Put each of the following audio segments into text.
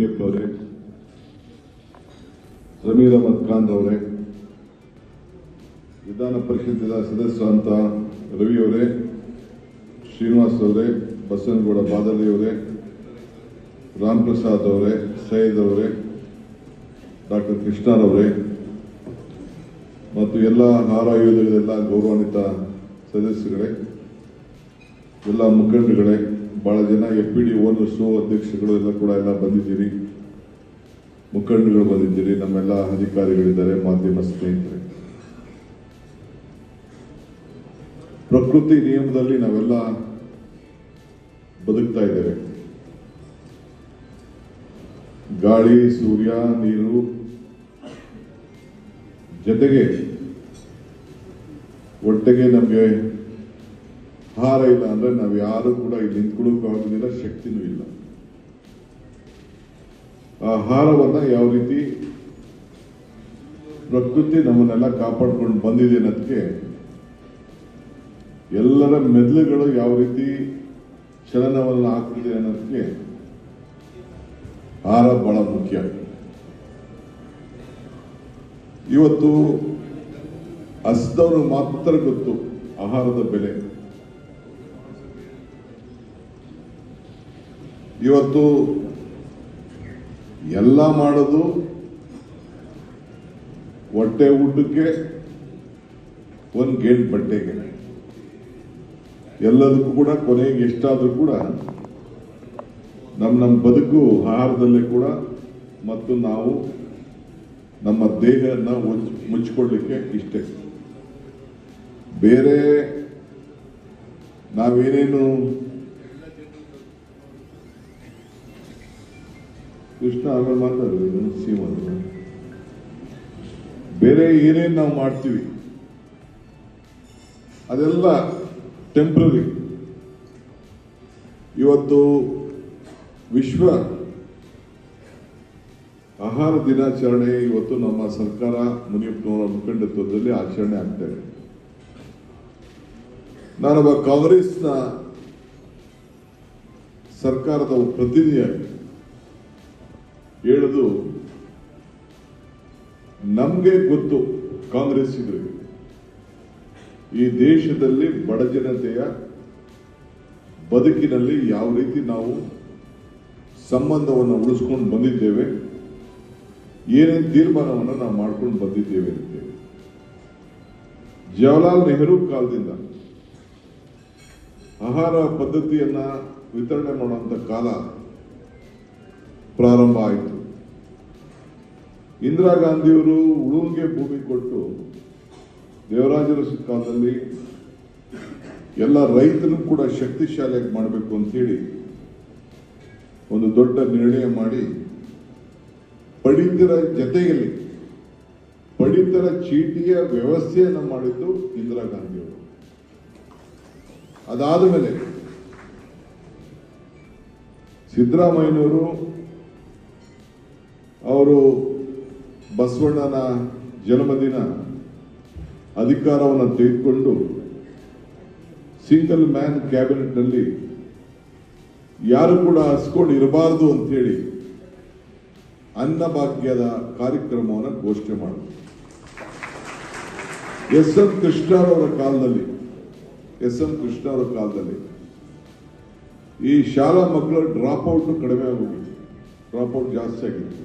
ಮುನಿಯಪ್ಪ ಅವರೇ ಅಹಮದ್ ಖಾನ್ ಅವರೇ ವಿಧಾನ ಪರಿಷತ್ತಿನ ಸದಸ್ಯ ಅಂತ ರವಿ ಅವರೇ, ಶ್ರೀನಿವಾಸ್ ಅವರೇ, ಬಸವನಗೌಡ ಬಾದಲಿ ಅವರೇ ರಾಮ್ ಪ್ರಸಾದ್ ಅವರೇ, ಸೈಯದ್ ಅವರೇ, ಡಾಕ್ಟರ್ ಕೃಷ್ಣರವರೇ ಮತ್ತು ಎಲ್ಲ ಹಾರಾಯುಧಗಳೆಲ್ಲ ಗೌರವಾನ್ವಿತ ಸದಸ್ಯರುಗಳೇ, ಎಲ್ಲ ಮುಖಂಡರುಗಳೇ ಬಹಳ ಜನ ಎಫ್ ಪಿ ಡಿ ಓನರ್ಸು ಅಧ್ಯಕ್ಷಗಳು ಎಲ್ಲ ಕೂಡ ಎಲ್ಲ ಬಂದಿದ್ದೀರಿ. ಮುಖಂಡರು ಬಂದಿದ್ದೀರಿ. ನಮ್ಮೆಲ್ಲ ಅಧಿಕಾರಿಗಳಿದ್ದಾರೆ, ಮಾಧ್ಯಮ ಸ್ನೇಹಿತರೆ. ಪ್ರಕೃತಿ ನಿಯಮದಲ್ಲಿ ನಾವೆಲ್ಲ ಬದುಕ್ತಾ ಇದ್ದೇವೆ. ಗಾಳಿ, ಸೂರ್ಯ, ನೀರು ಜೊತೆಗೆ ಒಟ್ಟಿಗೆ ನಮಗೆ ಆಹಾರ ಇಲ್ಲ ಅಂದ್ರೆ ನಾವು ಯಾರು ಕೂಡ ಇಲ್ಲಿ ನಿಂತ್ಕೊಳ್ಳೋಕ್ಕಾಗೋದಿಲ್ಲ ಶಕ್ತಿನೂ ಇಲ್ಲ. ಆಹಾರವನ್ನ ಯಾವ ರೀತಿ ಪ್ರಕೃತಿ ನಮ್ಮನ್ನೆಲ್ಲ ಕಾಪಾಡ್ಕೊಂಡು ಬಂದಿದೆ ಅನ್ನೋದಕ್ಕೆ ಎಲ್ಲರ ಮೆದುಳುಗಳು ಯಾವ ರೀತಿ ಚಲನವನ್ನ ಹಾಕ್ತಿದೆ ಅನ್ನೋದಕ್ಕೆ ಆಹಾರ ಬಹಳ ಮುಖ್ಯ. ಇವತ್ತು ಹಸಿದವರು ಮಾತ್ರ ಗೊತ್ತು ಆಹಾರದ ಬೆಲೆ. ಇವತ್ತು ಎಲ್ಲ ಮಾಡೋದು ಹೊಟ್ಟೆ ಊಟಕ್ಕೆ ಒಂದು ಗೇಟ್ ಬಟ್ಟೆಗೆ. ಎಲ್ಲದಕ್ಕೂ ಕೂಡ, ಕೊನೆಗೆ ಎಷ್ಟಾದರೂ ಕೂಡ ನಮ್ಮ ನಮ್ಮ ಬದುಕು, ಆಹಾರದಲ್ಲೇ ಕೂಡ ಮತ್ತು ನಾವು ನಮ್ಮ ದೇಹನ ಮುಚ್ಚಿಕೊಳ್ಳಿಕ್ಕೆ ಇಷ್ಟೇ. ಬೇರೆ ನಾವೇನೇನು ಕೃಷ್ಣ ಆಮೇಲೆ ಮಾತಾಡೋದು ಬೇರೆ ಏನೇನು ನಾವು ಮಾಡ್ತೀವಿ, ಅದೆಲ್ಲ ಟೆಂಪ್ರರಿ ಇವತ್ತು ವಿಶ್ವ ಆಹಾರ ದಿನಾಚರಣೆ ಇವತ್ತು ನಮ್ಮ ಸರ್ಕಾರ ಮುನಿಯಪ್ಪನವರ ಮುಖಂಡತ್ವದಲ್ಲಿ ಆಚರಣೆ ಆಗ್ತಾ ಇದೆ. ನಾನೊಬ್ಬ ಕಾಂಗ್ರೆಸ್ನ ಸರ್ಕಾರದ ಪ್ರತಿನಿಧಿಯಾಗಿ ಹೇಳುದು, ನಮಗೆ ಗೊತ್ತು ಕಾಂಗ್ರೆಸ್ ಇದು. ಈ ದೇಶದಲ್ಲಿ ಬಡ ಜನತೆಯ ಬದುಕಿನಲ್ಲಿ ಯಾವ ರೀತಿ ನಾವು ಸಂಬಂಧವನ್ನು ಉಳಿಸ್ಕೊಂಡು ಬಂದಿದ್ದೇವೆ, ಏನೇನು ತೀರ್ಮಾನವನ್ನು ನಾವು ಮಾಡ್ಕೊಂಡು ಬಂದಿದ್ದೇವೆ ಅಂತೇಳಿ. ಜವಾಹರ್ಲಾಲ್ ನೆಹರು ಕಾಲದಿಂದ ಆಹಾರ ಪದ್ಧತಿಯನ್ನ ವಿತರಣೆ ಮಾಡುವಂತ ಕಾಲ ಪ್ರಾರಂಭ ಆಯಿತು. ಇಂದಿರಾ ಗಾಂಧಿಯವರು ಉಳುವಿಗೆ ಭೂಮಿ ಕೊಟ್ಟು ದೇವರಾಜರ ಕಾಲದಲ್ಲಿ ಎಲ್ಲ ರೈತರು ಕೂಡ ಶಕ್ತಿಶಾಲಿಯಾಗಿ ಮಾಡಬೇಕು ಅಂತ ಹೇಳಿ ಒಂದು ದೊಡ್ಡ ನಿರ್ಣಯ ಮಾಡಿ ಪಡಿತರ ಜತೆಯಲ್ಲಿ ಪಡಿತರ ಚೀಟಿಯ ವ್ಯವಸ್ಥೆಯನ್ನು ಮಾಡಿದ್ದು ಇಂದಿರಾ ಗಾಂಧಿಯವರು. ಅದಾದ ಮೇಲೆ ಸಿದ್ದರಾಮಯ್ಯನವರು ಅವರು ಬಸವಣ್ಣನ ಜನ್ಮದಿನ ಅಧಿಕಾರವನ್ನು ತೆಗೆದುಕೊಂಡು ಸಿಂಗಲ್ ಮ್ಯಾನ್ ಕ್ಯಾಬಿನೆಟ್ನಲ್ಲಿ ಯಾರು ಕೂಡ ಹಸ್ಕೊಂಡು ಇರಬಾರದು ಅಂತೇಳಿ ಅನ್ನಭಾಗ್ಯದ ಕಾರ್ಯಕ್ರಮವನ್ನು ಘೋಷಣೆ ಮಾಡಿದರು. ಎಸ್ ಎಂ ಕೃಷ್ಣರವರ ಕಾಲದಲ್ಲಿ, ಎಸ್ ಎಂ ಕೃಷ್ಣರವರ ಕಾಲದಲ್ಲಿ ಈ ಶಾಲಾ ಮಕ್ಕಳ ಡ್ರಾಪ್ ಔಟ್ ಕಡಿಮೆ ಆಗೋಗಿತ್ತು ಡ್ರಾಪ್ ಔಟ್ ಜಾಸ್ತಿ ಆಗಿತ್ತು.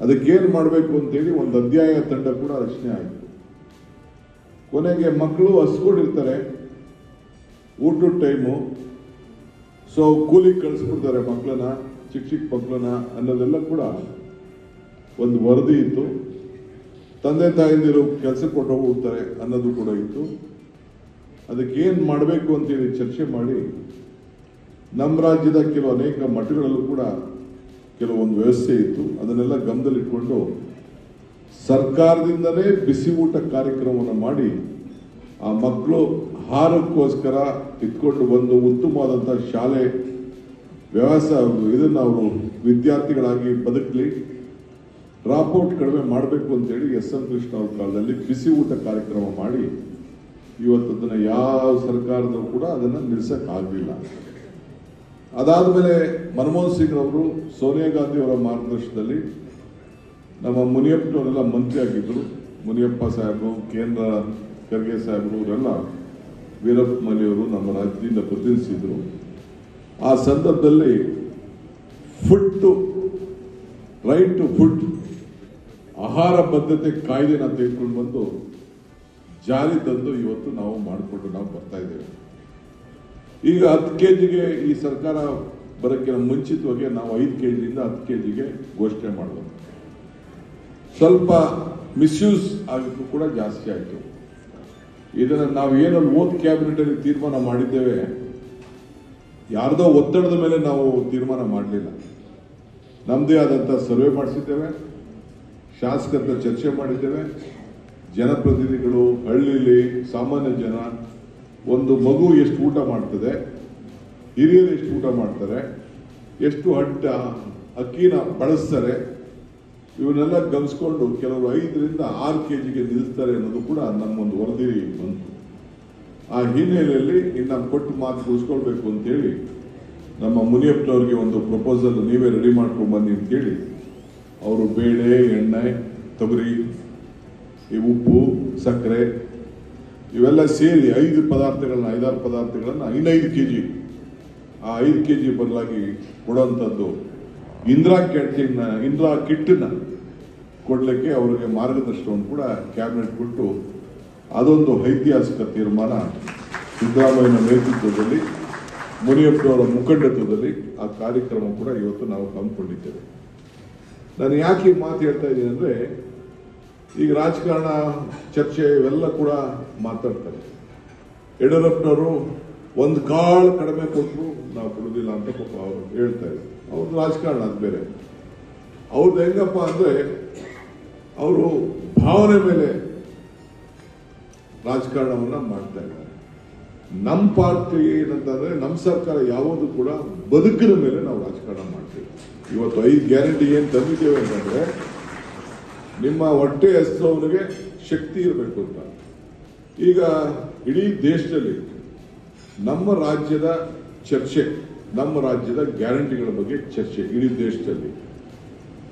ಅದಕ್ಕೇನು ಮಾಡಬೇಕು ಅಂತೇಳಿ ಒಂದು ಅಧ್ಯಾಯ ತಂಡ ಕೂಡ ರಚನೆ ಆಯಿತು. ಕೊನೆಗೆ ಮಕ್ಕಳು ಹಸ್ಕೊಂಡಿರ್ತಾರೆ, ಊಟದ ಟೈಮು ಸೊ ಕೂಲಿಗೆ ಕಳಿಸ್ಬಿಡ್ತಾರೆ ಮಕ್ಕಳನ್ನ ಚಿಕ್ಕ ಚಿಕ್ಕ ಮಕ್ಕಳನ್ನ ಅನ್ನೋದೆಲ್ಲ ಕೂಡ ಒಂದು ವರದಿ ಇತ್ತು. ತಂದೆ ತಾಯಂದಿರು ಕೆಲಸಕ್ಕೆ ಕೊಟ್ಟು ಹೋಗ್ತಾರೆ ಅನ್ನೋದು ಕೂಡ ಇತ್ತು. ಅದಕ್ಕೆ ಏನು ಮಾಡಬೇಕು ಅಂತೇಳಿ ಚರ್ಚೆ ಮಾಡಿ, ನಮ್ಮ ರಾಜ್ಯದ ಕೆಲವು ಅನೇಕ ಮಠಗಳಲ್ಲೂ ಕೂಡ ಕೆಲವೊಂದು ವ್ಯವಸ್ಥೆ ಇತ್ತು, ಅದನ್ನೆಲ್ಲ ಗಮನದಲ್ಲಿಟ್ಕೊಂಡು ಸರ್ಕಾರದಿಂದಲೇ ಬಿಸಿ ಊಟ ಕಾರ್ಯಕ್ರಮವನ್ನು ಮಾಡಿ ಆ ಮಕ್ಕಳು ಆಹಾರಕ್ಕೋಸ್ಕರ ಇಟ್ಕೊಂಡು ಬಂದು ಉತ್ತಮವಾದಂಥ ಶಾಲೆ ವ್ಯವಸ ಇದನ್ನು ಅವರು ವಿದ್ಯಾರ್ಥಿಗಳಾಗಿ ಬದುಕಲಿ ಡ್ರಾಪ್ಔಟ್ ಕಡಿಮೆ ಮಾಡಬೇಕು ಅಂತೇಳಿ ಎಸ್ ಎಂ ಕೃಷ್ಣ ಅವ್ರ ಕಾಲದಲ್ಲಿ ಬಿಸಿ ಊಟ ಕಾರ್ಯಕ್ರಮ ಮಾಡಿ ಇವತ್ತು ಅದನ್ನು ಯಾವ ಸರ್ಕಾರದವರು ಕೂಡ ಅದನ್ನು ನಿಲ್ಸಕ್ ಆಗಲಿಲ್ಲ ಅದಾದಮೇಲೆ ಮನಮೋಹನ್ ಸಿಂಗ್ ಅವರು ಸೋನಿಯಾ ಗಾಂಧಿ ಅವರ ಮಾರ್ಗದರ್ಶನದಲ್ಲಿ ನಮ್ಮ ಮುನಿಯಪ್ಪನವರೆಲ್ಲ ಮಂತ್ರಿ ಆಗಿದ್ದರು ಮುನಿಯಪ್ಪ ಸಾಹೇಬರು, ಕೇಂದ್ರ ಖರ್ಗೆ ಸಾಹೇಬರು, ಇವರೆಲ್ಲ ವೀರಪ್ಪ ಮಲಿಯವರು ನಮ್ಮ ರಾಜ್ಯದಿಂದ ಪ್ರತಿನಿಧಿಸಿದ್ರು. ಆ ಸಂದರ್ಭದಲ್ಲಿ food to right to food ಆಹಾರ ಬದ್ಧತೆ ಕಾಯ್ದೆನ ತೆಗೆದುಕೊಂಡು ಬಂದು ಜಾರಿ ತಂದು ಇವತ್ತು ನಾವು ಮಾಡಿಕೊಂಡು ನಾವು ಬರ್ತಾ ಇದ್ದೇವೆ. ಈಗ ಹತ್ತು ಕೆ ಜಿಗೆ ಈ ಸರ್ಕಾರ ಬರೋಕ್ಕೆ ಮುಂಚಿತವಾಗಿ ನಾವು ಐದು ಕೆ ಜಿಯಿಂದ ಹತ್ತು ಕೆ ಜಿಗೆ ಘೋಷಣೆ ಮಾಡಬೇಕು ಸ್ವಲ್ಪ ಮಿಸ್ಯೂಸ್ ಆಗಿದ್ದು ಕೂಡ ಜಾಸ್ತಿ ಆಯಿತು. ಇದನ್ನು ನಾವು ಏನು ಓದ್ ಕ್ಯಾಬಿನೆಟಲ್ಲಿ ತೀರ್ಮಾನ ಮಾಡಿದ್ದೇವೆ, ಯಾರ್ದೋ ಒತ್ತಡದ ಮೇಲೆ ನಾವು ತೀರ್ಮಾನ ಮಾಡಲಿಲ್ಲ. ನಮ್ಮದೇ ಆದಂಥ ಸರ್ವೆ ಮಾಡಿಸಿದ್ದೇವೆ, ಶಾಸಕರ ಚರ್ಚೆ ಮಾಡಿದ್ದೇವೆ. ಜನಪ್ರತಿನಿಧಿಗಳು ಹಳ್ಳಿಲಿ ಸಾಮಾನ್ಯ ಜನ ಒಂದು ಮಗು ಎಷ್ಟು ಊಟ ಮಾಡ್ತದೆ, ಹಿರಿಯರು ಎಷ್ಟು ಊಟ ಮಾಡ್ತಾರೆ, ಎಷ್ಟು ಹಟ್ಟ ಅಕ್ಕಿನ ಬಳಸ್ತಾರೆ, ಇವನ್ನೆಲ್ಲ ಗಮನಿಸ್ಕೊಂಡು ಕೆಲವರು ಐದರಿಂದ ಆರು ಕೆ ಜಿಗೆ ನಿಲ್ಲಿಸ್ತಾರೆ ಅನ್ನೋದು ಕೂಡ ನಮ್ಮೊಂದು ವರದಿ ಬಂತು. ಆ ಹಿನ್ನೆಲೆಯಲ್ಲಿ ಇನ್ನು ಕೊಟ್ಟು ಮಾತು ಉಳಿಸ್ಕೊಳ್ಬೇಕು ಅಂತೇಳಿ ನಮ್ಮ ಮುನಿಯಪ್ಪನವ್ರಿಗೆ ಒಂದು ಪ್ರಪೋಸಲ್ ನೀವೇ ರೆಡಿ ಮಾಡ್ಕೊಂಡು ಬನ್ನಿ ಅಂತೇಳಿ ಅವರು ಬೇಳೆ, ಎಣ್ಣೆ, ತೊಗರಿ, ಈ ಉಪ್ಪು, ಸಕ್ಕರೆ ಇವೆಲ್ಲ ಸೇರಿ ಐದು ಪದಾರ್ಥಗಳನ್ನ, ಐದಾರು ಪದಾರ್ಥಗಳನ್ನ ಇನ್ನೈದು ಕೆ ಜಿ ಆ ಐದು ಕೆ ಜಿ ಬದಲಾಗಿ ಕೊಡುವಂಥದ್ದು ಇಂದಿರಾ ಕ್ಯಾಂಟೀನ್ ಇಂದಿರಾ ಕಿಟ್ಟನ್ನ ಕೊಡಲಿಕ್ಕೆ ಅವರಿಗೆ ಮಾರ್ಗದರ್ಶನವನ್ನು ಕೂಡ ಕ್ಯಾಬಿನೆಟ್ ಕೊಟ್ಟು ಅದೊಂದು ಐತಿಹಾಸಿಕ ತೀರ್ಮಾನ ಸಿದ್ದರಾಮಯ್ಯನ ನೇತೃತ್ವದಲ್ಲಿ, ಮುನಿಯಪ್ಪನವರ ಮುಖಂಡತ್ವದಲ್ಲಿ ಆ ಕಾರ್ಯಕ್ರಮ ಕೂಡ ಇವತ್ತು ನಾವು ಹಮ್ಮಿಕೊಂಡಿದ್ದೇವೆ. ನಾನು ಯಾಕೆ ಮಾತು ಹೇಳ್ತಾ ಇದ್ದೀನಿ ಅಂದ್ರೆ ಈಗ ರಾಜಕಾರಣ, ಚರ್ಚೆ ಇವೆಲ್ಲ ಕೂಡ ಮಾತಾಡ್ತಾರೆ. ಯಡಿಯೂರಪ್ಪನವರು ಒಂದು ಕಾಳು ಕಡಿಮೆ ಕೊಟ್ಟರು ನಾವು ಕೊಡೋದಿಲ್ಲ ಅಂತ ಪಾಪ ಅವರು ಹೇಳ್ತಾ ಇದ್ದಾರೆ. ಅವ್ರದ್ದು ರಾಜಕಾರಣ ಅದು ಬೇರೆ. ಅವ್ರದ್ದು ಹೆಂಗಪ್ಪ ಅಂದರೆ ಅವರು ಭಾವನೆ ಮೇಲೆ ರಾಜಕಾರಣವನ್ನು ಮಾಡ್ತಾ ಇದ್ದಾರೆ. ನಮ್ಮ ಪಾರ್ಟಿ ಏನಂತಂದರೆ ನಮ್ಮ ಸರ್ಕಾರ ಯಾವುದು ಕೂಡ ಬದುಕಿನ ಮೇಲೆ ನಾವು ರಾಜಕಾರಣ ಮಾಡ್ತೀವಿ. ಇವತ್ತು ಐದು ಗ್ಯಾರಂಟಿ ಏನು ತಂದಿದ್ದೇವೆ ಅಂತಂದ್ರೆ ನಿಮ್ಮ ಹೊಟ್ಟೆ ಹೆಸರವನಿಗೆ ಶಕ್ತಿ ಇರಬೇಕು ಅಂತ. ಈಗ ಇಡೀ ದೇಶದಲ್ಲಿ ನಮ್ಮ ರಾಜ್ಯದ ಚರ್ಚೆ, ನಮ್ಮ ರಾಜ್ಯದ ಗ್ಯಾರಂಟಿಗಳ ಬಗ್ಗೆ ಚರ್ಚೆ ಇಡೀ ದೇಶದಲ್ಲಿ.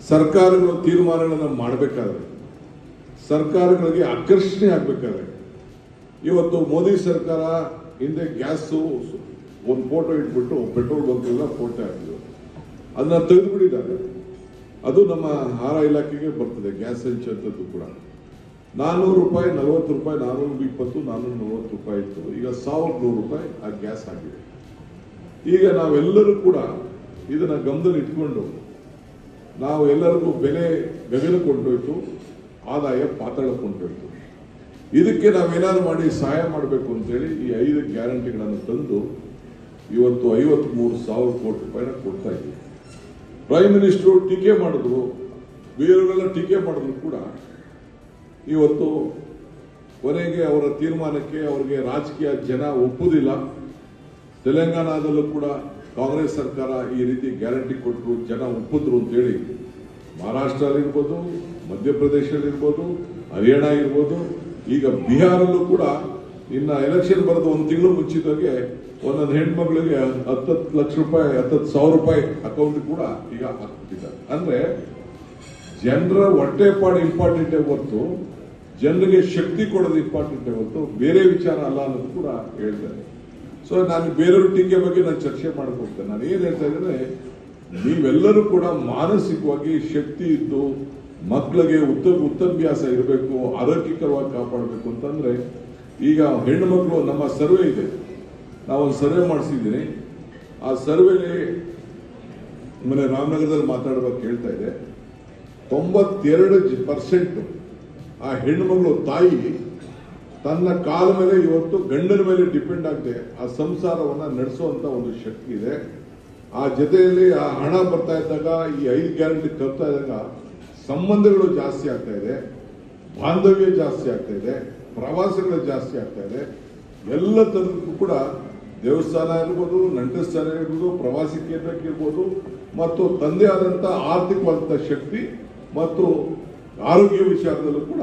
ಸರ್ಕಾರಗಳು ತೀರ್ಮಾನಗಳನ್ನು ಮಾಡಬೇಕಾದ್ರೆ, ಸರ್ಕಾರಗಳಿಗೆ ಆಕರ್ಷಣೆ ಆಗಬೇಕಾದ್ರೆ, ಇವತ್ತು ಮೋದಿ ಸರ್ಕಾರ ಹಿಂದೆ ಗ್ಯಾಸು ಒಂದು ಫೋಟೋ ಇಟ್ಬಿಟ್ಟು ಪೆಟ್ರೋಲ್ ಬಂಕಿಲ್ಲ ಫೋಟೋ ಹಾಕಿದ್ರು. ಅದನ್ನ ತೆಗೆದುಬಿಟ್ಟಿದ್ದಾರೆ. ಅದು ನಮ್ಮ ಆಹಾರ ಇಲಾಖೆಗೆ ಬರ್ತದೆ, ಗ್ಯಾಸ್ ಹಂಚಂಥದ್ದು ಕೂಡ. ನಾನ್ನೂರು ರೂಪಾಯಿ, ನಲವತ್ತು ರೂಪಾಯಿ ನಾನ್ನೂರ ಇಪ್ಪತ್ತು ನಾನ್ನೂರ ನಲವತ್ತು ರೂಪಾಯಿ ಇತ್ತು. ಈಗ ಸಾವಿರದ ನೂರು ರೂಪಾಯಿ ಆ ಗ್ಯಾಸ್ ಆಗಿದೆ. ಈಗ ನಾವೆಲ್ಲರೂ ಕೂಡ ಇದನ್ನ ಗಮನದಲ್ಲಿ ಇಟ್ಕೊಂಡು ನಾವು ಎಲ್ಲರಿಗೂ ಬೆಲೆ ಗಗನ ಕೊಂಡೋಯ್ತು, ಆದಾಯ ಪಾತಾಳ ಕೊಂಡೋಯ್ತು. ಇದಕ್ಕೆ ನಾವೇನಾದ್ರು ಮಾಡಿ ಸಹಾಯ ಮಾಡಬೇಕು ಅಂತೇಳಿ ಈ ಐದು ಗ್ಯಾರಂಟಿಗಳನ್ನು ತಂದು ಇವತ್ತು ಐವತ್ತ್ ಮೂರು ಸಾವಿರ ಕೋಟಿ ರೂಪಾಯಿನ ಕೊಡ್ತಾ ಇದ್ದೀವಿ. ಪ್ರೈಮ್ ಮಿನಿಸ್ಟರ್ ಟೀಕೆ ಮಾಡಿದ್ರು, ಬೇರೆಯವರೆಲ್ಲ ಟೀಕೆ ಮಾಡಿದ್ರು ಕೂಡ. ಇವತ್ತು ಕೊನೆಗೆ ಅವರ ತೀರ್ಮಾನಕ್ಕೆ ಅವರಿಗೆ ರಾಜಕೀಯ ಜನ ಒಪ್ಪುವುದಿಲ್ಲ ತೆಲಂಗಾಣದಲ್ಲೂ ಕೂಡ ಕಾಂಗ್ರೆಸ್ ಸರ್ಕಾರ ಈ ರೀತಿ ಗ್ಯಾರಂಟಿ ಕೊಟ್ಟರು ಜನ ಒಪ್ಪಿದ್ರು ಅಂತೇಳಿ. ಮಹಾರಾಷ್ಟ್ರಲ್ಲಿರ್ಬೋದು ಮಧ್ಯಪ್ರದೇಶದಲ್ಲಿರ್ಬೋದು ಹರಿಯಾಣ ಇರ್ಬೋದು, ಈಗ ಬಿಹಾರಲ್ಲೂ ಕೂಡ ಇನ್ನ ಎಲೆಕ್ಷನ್ ಬರೋದು ಒಂದು ತಿಂಗಳು ಮುಂಚಿತವಾಗಿ ಒಂದೊಂದು ಹೆಣ್ಮಗಳಿಗೆ ಹತ್ತತ್ತು ಲಕ್ಷ ರೂಪಾಯಿ ಹತ್ತತ್ತು ಸಾವಿರ ರೂಪಾಯಿ ಅಕೌಂಟ್ ಕೂಡ ಈಗ ಹಾಕ್ಬಿಟ್ಟಿದ್ದಾರೆ. ಅಂದ್ರೆ ಜನರ ಹೊಟ್ಟೆಪಾಡು ಇಂಪಾರ್ಟೆಂಟೇ ಹೊರತು ಜನರಿಗೆ ಶಕ್ತಿ ಕೊಡೋದು ಇಂಪಾರ್ಟೆಂಟೇ ಹೊರತು ಬೇರೆ ವಿಚಾರ ಅಲ್ಲ ಅನ್ನೋದು ಕೂಡ ಹೇಳ್ತಾರೆ ಸೊ ನಾನು ಬೇರೆಯವ್ರ ಟೀಕೆ ಬಗ್ಗೆ ನಾನು ಚರ್ಚೆ ಮಾಡ್ಕೊಡ್ತೇನೆ ನಾನು ಏನ್ ಹೇಳ್ತಾ ಇದ್ದೇನೆ, ನೀವೆಲ್ಲರೂ ಕೂಡ ಮಾನಸಿಕವಾಗಿ ಶಕ್ತಿ ಇದ್ದು ಮಕ್ಕಳಿಗೆ ಉತ್ತಮ ಉತ್ತಮ ಇರಬೇಕು, ಆರೋಗ್ಯಕರವಾಗಿ ಕಾಪಾಡಬೇಕು ಅಂತಂದ್ರೆ ಈಗ ಹೆಣ್ಣು ಮಕ್ಕಳು ನಮ್ಮ ಸರ್ವೆ ಇದೆ. ನಾವೊಂದು ಸರ್ವೆ ಮಾಡಿಸಿದ್ದೀನಿ. ಆ ಸರ್ವೆಲಿ ಮನೆ ರಾಮನಗರದಲ್ಲಿ ಮಾತಾಡುವಾಗ ಹೇಳ್ತಾ ಇದೆ. ತೊಂಬತ್ತೆರಡು ಪರ್ಸೆಂಟ್ ಆ ಹೆಣ್ಣುಮಗಳು ತಾಯಿ ತನ್ನ ಕಾಲ ಮೇಲೆ ಇವತ್ತು ಗಂಡನ ಮೇಲೆ ಡಿಪೆಂಡ್ ಆಗದೆ ಆ ಸಂಸಾರವನ್ನು ನಡೆಸುವಂತ ಒಂದು ಶಕ್ತಿ ಇದೆ. ಆ ಜೊತೆಯಲ್ಲಿ ಆ ಹಣ ಬರ್ತಾ ಇದ್ದಾಗ, ಈ ಐದು ಗ್ಯಾರಂಟಿ ತರ್ತಾ ಇದ್ದಾಗ ಸಂಬಂಧಗಳು ಜಾಸ್ತಿ ಆಗ್ತಾ ಇದೆ. ಬಾಂಧವ್ಯ ಜಾಸ್ತಿ ಆಗ್ತಾ ಇದೆ. ಪ್ರವಾಸಗಳು ಜಾಸ್ತಿ ಆಗ್ತಾ ಇದೆ. ಎಲ್ಲ ತರದಕ್ಕೂ ಕೂಡ ದೇವಸ್ಥಾನ ಇರ್ಬೋದು ನಂಟಸ್ಥಾನ ಇರ್ಬೋದು, ಪ್ರವಾಸಿ ಕೇಂದ್ರಕ್ಕಿರ್ಬೋದು ಮತ್ತು ತಂದೆ ಆದಂಥ ಆರ್ಥಿಕವಾದಂಥ ಶಕ್ತಿ ಮತ್ತು ಆರೋಗ್ಯ ವಿಚಾರದಲ್ಲೂ ಕೂಡ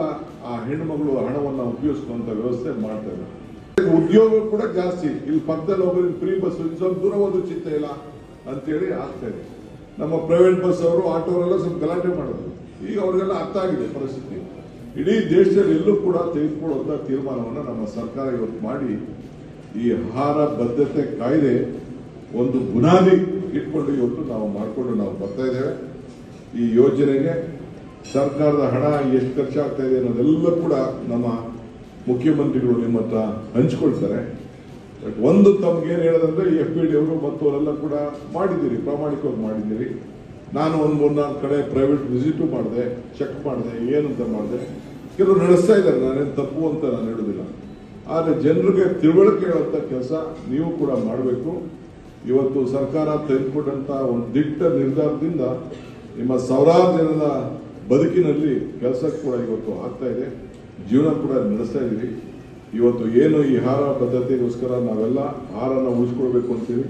ಆ ಹೆಣ್ಮಗಳು ಹಣವನ್ನು ಉಪಯೋಗಿಸುವಂತ ವ್ಯವಸ್ಥೆ ಮಾಡ್ತಾರೆ ಉದ್ಯೋಗ ಕೂಡ ಜಾಸ್ತಿ. ಇಲ್ಲಿ ಪಕ್ಕದಲ್ಲಿ ಒಬ್ಬರಿಗೆ ಫ್ರೀ ಬಸ್ ಸ್ವಲ್ಪ ದೂರ ಒಂದು ಚಿಂತೆ ಇಲ್ಲ ಅಂತೇಳಿ ಆಗ್ತಾ ಇದೆ. ನಮ್ಮ ಪ್ರೈವೇಟ್ ಬಸ್ ಅವರು, ಆಟೋರೆಲ್ಲ ಸ್ವಲ್ಪ ಗಲಾಟೆ ಮಾಡೋದು. ಈಗ ಅವರಿಗೆಲ್ಲ ಅರ್ಥ ಆಗಿದೆ ಪರಿಸ್ಥಿತಿ. ಇಡೀ ದೇಶದಲ್ಲಿ ಎಲ್ಲೂ ಕೂಡ ತೆಗೆದುಕೊಳ್ಳುವಂತಹ ತೀರ್ಮಾನವನ್ನು ನಮ್ಮ ಸರ್ಕಾರ ಇವತ್ತು ಮಾಡಿ ಈ ಆಹಾರ ಬದ್ಧತೆ ಕಾಯ್ದೆ ಒಂದು ಬುನಾದಿ ಇಟ್ಕೊಂಡು ಇವತ್ತು ನಾವು ಮಾಡಿಕೊಂಡು ನಾವು ಬರ್ತಾ ಇದ್ದೇವೆ. ಈ ಯೋಜನೆಗೆ ಸರ್ಕಾರದ ಹಣ ಎಷ್ಟು ಖರ್ಚಾಗ್ತಾ ಇದೆ ಅನ್ನೋದೆಲ್ಲ ಕೂಡ ನಮ್ಮ ಮುಖ್ಯಮಂತ್ರಿಗಳು ನಿಮ್ಮ ಹತ್ರ ಹಂಚ್ಕೊಳ್ತಾರೆ. ಬಟ್ ಒಂದು ತಮ್ಗೇನು ಹೇಳೋದಂದ್ರೆ ಎಫ್ ಪಿ ಡಿ ಅವರು ಮತ್ತು ಅವರೆಲ್ಲ ಕೂಡ ಮಾಡಿದ್ದೀರಿ, ಪ್ರಾಮಾಣಿಕವಾಗಿ ಮಾಡಿದ್ದೀರಿ. ನಾನು ಒಂದು ಮೂರ್ನಾಲ್ಕು ಕಡೆ ಪ್ರೈವೇಟ್ ವಿಸಿಟು ಮಾಡಿದೆ ಚೆಕ್ ಮಾಡಿದೆ, ಏನಂತ ಮಾಡಿದೆ. ಕೆಲವರು ನಡೆಸ್ತಾ ಇದ್ದಾರೆ, ನಾನೇನು ತಪ್ಪು ಅಂತ ನಾನು ಹೇಳೋದಿಲ್ಲ. ಆದರೆ ಜನರಿಗೆ ತಿಳುವಳಿಕೆ ಹೇಳುವಂಥ ಕೆಲಸ ನೀವು ಕೂಡ ಮಾಡಬೇಕು. ಇವತ್ತು ಸರ್ಕಾರ ತೆಗೆದುಕೊಂಡಂಥ ಒಂದು ದಿಟ್ಟ ನಿರ್ಧಾರದಿಂದ ನಿಮ್ಮ ಸಾವಿರಾರು ಜನರ ಬದುಕಿನಲ್ಲಿ ಕೆಲಸ ಕೂಡ ಇವತ್ತು ಆಗ್ತಾ ಇದೆ. ಜೀವನ ಕೂಡ ನಡೆಸ್ತಾ ಇದ್ದೀವಿ ಇವತ್ತು ಏನು ಈ ಆಹಾರ ಪದ್ಧತಿಗೋಸ್ಕರ ನಾವೆಲ್ಲ ಆಹಾರನ ಉಳಿಸ್ಕೊಳ್ಬೇಕು ಅಂತೀವಿ.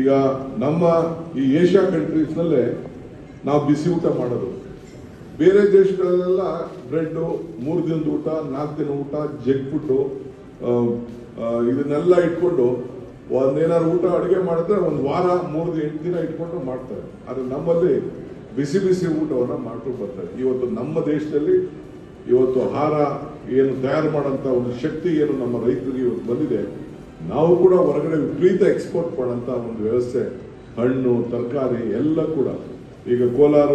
ಈಗ ನಮ್ಮ ಈ ಏಷ್ಯಾ ಕಂಟ್ರೀಸ್ನಲ್ಲೇ ನಾವು ಬಿಸಿ ಊಟ ಮಾಡೋದು. ಬೇರೆ ದೇಶಗಳಲ್ಲೆಲ್ಲ ಬ್ರೆಡ್ಡು, ಮೂರು ದಿನದ ಊಟ, ನಾಲ್ಕು ದಿನ ಊಟ ಜಗ್ ಫುಡ್ಡು ಇದನ್ನೆಲ್ಲ ಇಟ್ಕೊಂಡು ಒಂದೇನಾದ್ರು ಊಟ ಅಡುಗೆ ಮಾಡಿದ್ರೆ ಒಂದು ವಾರ, ಮೂರು ದಿನ, ಎಂಟು ದಿನ ಇಟ್ಕೊಂಡು ಮಾಡ್ತಾರೆ. ಆದರೆ ನಮ್ಮಲ್ಲಿ ಬಿಸಿ ಬಿಸಿ ಊಟವನ್ನು ಮಾಡ್ಕೊಂಡು ಬರ್ತಾರೆ. ಇವತ್ತು ನಮ್ಮ ದೇಶದಲ್ಲಿ ಇವತ್ತು ಆಹಾರ ಏನು ತಯಾರು ಮಾಡೋಂಥ ಒಂದು ಶಕ್ತಿ ಏನು ನಮ್ಮ ರೈತರಿಗೆ ಇವತ್ತು ಬಂದಿದೆ, ನಾವು ಕೂಡ ಹೊರಗಡೆ ವಿಪರೀತ ಎಕ್ಸ್ಪೋರ್ಟ್ ಮಾಡೋಂಥ ಒಂದು ವ್ಯವಸ್ಥೆ, ಹಣ್ಣು, ತರಕಾರಿ ಎಲ್ಲ ಕೂಡ. ಈಗ ಕೋಲಾರ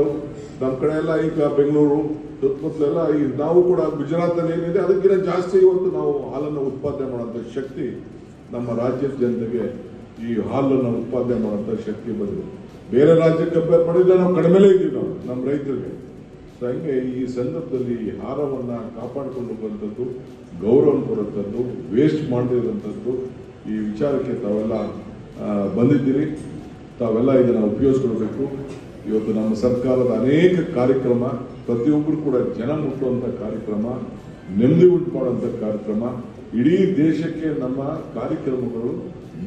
ನಮ್ಮ ಕಡೆ ಎಲ್ಲ ಈಗ ಬೆಂಗಳೂರು, ಸುತ್ತಮುತ್ತಲೆಲ್ಲ ಈ ನಾವು ಕೂಡ ಗುಜರಾತಲ್ಲಿ ಏನಿದೆ, ಅದಕ್ಕಿಂತ ಜಾಸ್ತಿ ಇವತ್ತು ನಾವು ಹಾಲನ್ನು ಉತ್ಪಾದನೆ ಮಾಡೋಂಥ ಶಕ್ತಿ ನಮ್ಮ ರಾಜ್ಯದ ಜನತೆಗೆ ಈ ಹಾಲನ್ನು ಉತ್ಪಾದನೆ ಮಾಡುವಂಥ ಶಕ್ತಿ ಬಂದಿದೆ. ಬೇರೆ ರಾಜ್ಯಕ್ಕೆ ಕಂಪೇರ್ ಮಾಡಿದ್ರೆ ನಾವು ಕಡಿಮೆಲೇ ಇದ್ದೀವಿ ನಾವು ನಮ್ಮ ರೈತರಿಗೆ. ಸೊ ಹಂಗೆ ಈ ಸಂದರ್ಭದಲ್ಲಿ ಈ ಆಹಾರವನ್ನ ಕಾಪಾಡಿಕೊಂಡು ಬಂದದ್ದು ಗೌರವ ಕೊಡುವಂಥದ್ದು ವೇಸ್ಟ್ ಮಾಡದಿರುವಂಥದ್ದು ಈ ವಿಚಾರಕ್ಕೆ ತಾವೆಲ್ಲ ಬಂದಿದ್ದೀರಿ. ತಾವೆಲ್ಲ ಇದನ್ನು ಉಪಯೋಗಿಸ್ಕೊಳ್ಬೇಕು. ಇವತ್ತು ನಮ್ಮ ಸರ್ಕಾರದ ಅನೇಕ ಕಾರ್ಯಕ್ರಮ, ಪ್ರತಿಯೊಬ್ಬರು ಕೂಡ ಜನ ಮುಟ್ಟುವಂಥ ಕಾರ್ಯಕ್ರಮ, ನೆಮ್ಮದಿ ಉಂಟು ಕಾರ್ಯಕ್ರಮ, ಇಡೀ ದೇಶಕ್ಕೆ ನಮ್ಮ ಕಾರ್ಯಕ್ರಮಗಳು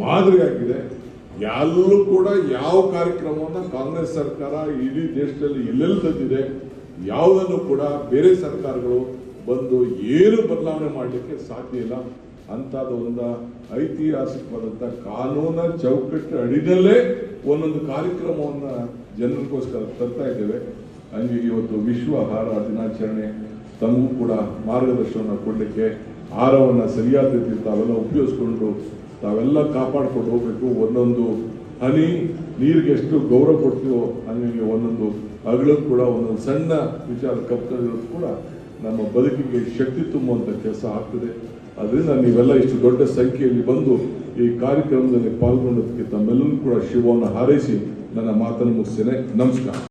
ಮಾದರಿಯಾಗಿದೆ. ಎಲ್ಲೂ ಕೂಡ ಯಾವ ಕಾರ್ಯಕ್ರಮವನ್ನು ಕಾಂಗ್ರೆಸ್ ಸರ್ಕಾರ ಇಡೀ ದೇಶದಲ್ಲಿ ಎಲ್ಲೆಲ್ಲಿ ತಂದಿದೆ, ಯಾವುದನ್ನು ಕೂಡ ಬೇರೆ ಸರ್ಕಾರಗಳು ಬಂದು ಏನು ಬದಲಾವಣೆ ಮಾಡಲಿಕ್ಕೆ ಸಾಧ್ಯ ಇಲ್ಲ. ಅಂತಹದ ಒಂದು ಐತಿಹಾಸಿಕವಾದಂಥ ಕಾನೂನ ಚೌಕಟ್ಟು ಅಡಿನಲ್ಲೇ ಒಂದೊಂದು ಕಾರ್ಯಕ್ರಮವನ್ನು ಜನರಿಗೋಸ್ಕರ ತರ್ತಾ ಇದ್ದೇವೆ. ಹಂಗೆ ಇವತ್ತು ವಿಶ್ವ ಆಹಾರ ದಿನಾಚರಣೆ, ತಮಗೂ ಕೂಡ ಮಾರ್ಗದರ್ಶನ ಕೊಡಲಿಕ್ಕೆ, ಆಹಾರವನ್ನು ಸರಿಯಾದ ರೀತಿ ತಾವೆಲ್ಲ ಉಪಯೋಗಿಸ್ಕೊಂಡು, ತಾವೆಲ್ಲ ಕಾಪಾಡ್ಕೊಂಡು ಹೋಗಬೇಕು. ಒಂದೊಂದು ಹನಿ ನೀರಿಗೆ ಎಷ್ಟು ಗೌರವ ಕೊಡ್ತೀವೋ ಹಂಗೆ ಒಂದೊಂದು ಅಗಳಕ್ಕೂ ಕೂಡ, ಒಂದೊಂದು ಸಣ್ಣ ವಿಚಾರ ಕಪ್ಪಿರೋದು ಕೂಡ ನಮ್ಮ ಬದುಕಿಗೆ ಶಕ್ತಿ ತುಂಬುವಂಥ ಕೆಲಸ ಆಗ್ತದೆ. ಅದರಿಂದ ನೀವೆಲ್ಲ ಇಷ್ಟು ದೊಡ್ಡ ಸಂಖ್ಯೆಯಲ್ಲಿ ಬಂದು ಈ ಕಾರ್ಯಕ್ರಮದಲ್ಲಿ ಪಾಲ್ಗೊಂಡದಕ್ಕೆ ತಮ್ಮೆಲ್ಲರೂ ಕೂಡ ಶಿವವನ್ನು ಹಾರೈಸಿ ನನ್ನ ಮಾತನ್ನು ಮುಗಿಸ್ತೇನೆ. ನಮಸ್ಕಾರ.